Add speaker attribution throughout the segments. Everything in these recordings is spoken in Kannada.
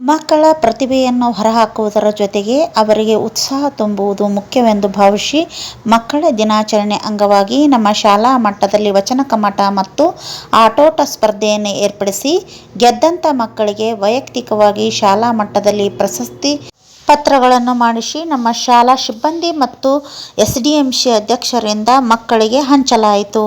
Speaker 1: ಮಕ್ಕಳ ಪ್ರತಿಭೆಯನ್ನು ಹೊರಹಾಕುವುದರ ಜೊತೆಗೆ ಅವರಿಗೆ ಉತ್ಸಾಹ ತುಂಬುವುದು ಮುಖ್ಯವೆಂದು ಭಾವಿಸಿ ಮಕ್ಕಳ ದಿನಾಚರಣೆ ಅಂಗವಾಗಿ ನಮ್ಮ ಶಾಲಾ ಮಟ್ಟದಲ್ಲಿ ವಚನ ಕಮಠ ಮತ್ತು ಆಟೋಟ ಸ್ಪರ್ಧೆಯನ್ನು ಏರ್ಪಡಿಸಿ ಗೆದ್ದಂಥ ಮಕ್ಕಳಿಗೆ ವೈಯಕ್ತಿಕವಾಗಿ ಶಾಲಾ ಮಟ್ಟದಲ್ಲಿ ಪ್ರಶಸ್ತಿ ಪತ್ರಗಳನ್ನು ಮಾಡಿಸಿ ನಮ್ಮ ಶಾಲಾ ಸಿಬ್ಬಂದಿ ಮತ್ತು ಎಸ್ ಡಿ ಎಂ ಸಿ ಅಧ್ಯಕ್ಷರಿಂದ ಮಕ್ಕಳಿಗೆ ಹಂಚಲಾಯಿತು.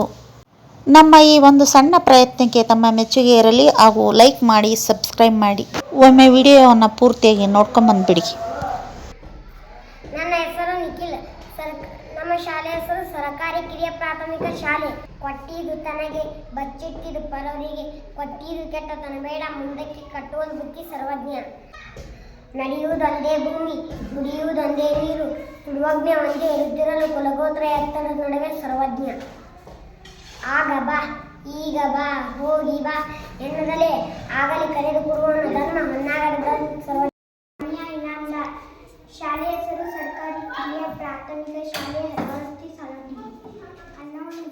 Speaker 1: ನಮ್ಮ ಈ ಒಂದು ಸಣ್ಣ ಪ್ರಯತ್ನಕ್ಕೆ ತಮ್ಮ ಮೆಚ್ಚುಗೆ ಇರಲಿ ಹಾಗೂ ಲೈಕ್ ಮಾಡಿ, ಸಬ್ಸ್ಕ್ರೈಬ್ ಮಾಡಿ. ಒಮ್ಮೆ ವಿಡಿಯೋವನ್ನು ಪೂರ್ತಿಯಾಗಿ ನೋಡ್ಕೊಂಬಂದ್ಬಿಡಿ
Speaker 2: ನನ್ನ ಹೆಸರು ನಿಖಿಲ್. ಸರ್, ನಮ್ಮ ಶಾಲೆ ಹೆಸರು ಸರ್ಕಾರಿ ಕಿರಿಯ ಪ್ರಾಥಮಿಕ ಶಾಲೆ. ಕೊಟ್ಟಿದ್ದು ತನಗೆ, ಬಚ್ಚಿಟ್ಟಿದ್ದು ಪರವರಿಗೆ, ಕೊಟ್ಟಿದ್ದು ಕೆಟ್ಟತನ ಬೇಡ, ಮುಂದಕ್ಕೆ ಕಟ್ಟುವುದು ಬುದ್ಧಿ ಸರ್ವಜ್ಞ. ನಡೆಯುವುದೊಂದೇ ಭೂಮಿ ದುಡಿಯುವುದೊಂದೇ ನೀರು ತುಡುವಜ್ಞ ಒಂದೇ ಇರುತ್ತಿರಲು ಕುಲಗೋತ್ರ ಎತ್ತರದ ನಡುವೆ ಸರ್ವಜ್ಞ. ಆಗ ಬಾ, ಈಗ ಬಾ, ಹೋಗಿ ಬಾ ಎನ್ನದಲೇ ಆಗಲಿ ಕರೆದು ಕಿರಿಯ ಪ್ರಾಥಮಿಕ ಶಾಲೆ ಹೆಬ್ಬಾಳತಿ ಸಾಲಟಿ ಅನ್ನವನ್ನು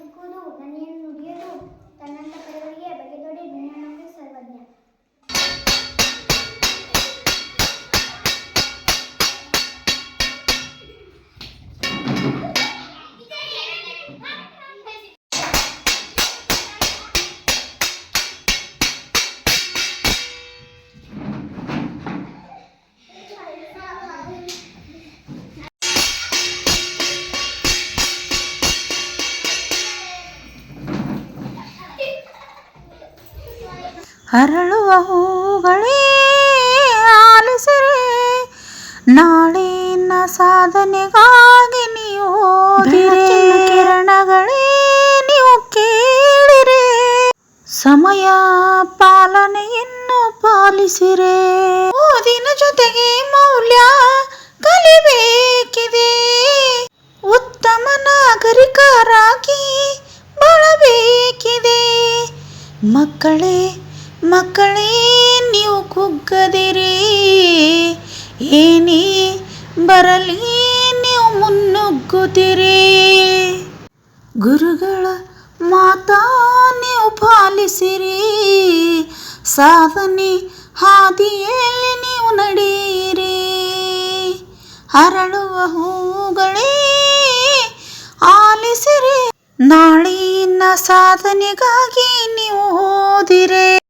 Speaker 1: ಅರಳುವ ಹೂಗಳೇ ಆಲಿಸಿರೆ. ನಾಳಿನ ಸಾಧನೆಗಾಗಿ ನೀವು ಓದಿರೆ. ಕಿರಣಗಳೇ ನೀವು ಕೇಳಿರಿ. ಸಮಯ ಪಾಲನೆಯನ್ನು ಪಾಲಿಸಿರೆ. ಓದಿನ ಜೊತೆಗೆ ಮೌಲ್ಯ ಕಲಿಬೇಕಿದೆ. ಉತ್ತಮ ನಾಗರಿಕರಾಗಿ ಬಾಳಬೇಕಿದೆ. ಮಕ್ಕಳೇ ಮಕ್ಕಳೇ, ನೀವು ಕುಗ್ಗದಿರಿ. ಏನೇ ಬರಲಿ, ನೀವು ಮುನ್ನುಗ್ಗುತ್ತೀರಿ. ಗುರುಗಳ ಮಾತಾ, ನೀವು ಪಾಲಿಸಿರಿ. ಸಾಧನೆ ಹಾದಿಯಲ್ಲಿ ನೀವು ನಡೆಯಿರಿ. ಅರಳುವ ಹೂಗಳೇ, ಆಲಿಸಿರಿ. ನಾಳಿನ ಸಾಧನೆಗಾಗಿ ನೀವು ಓದಿರೆ.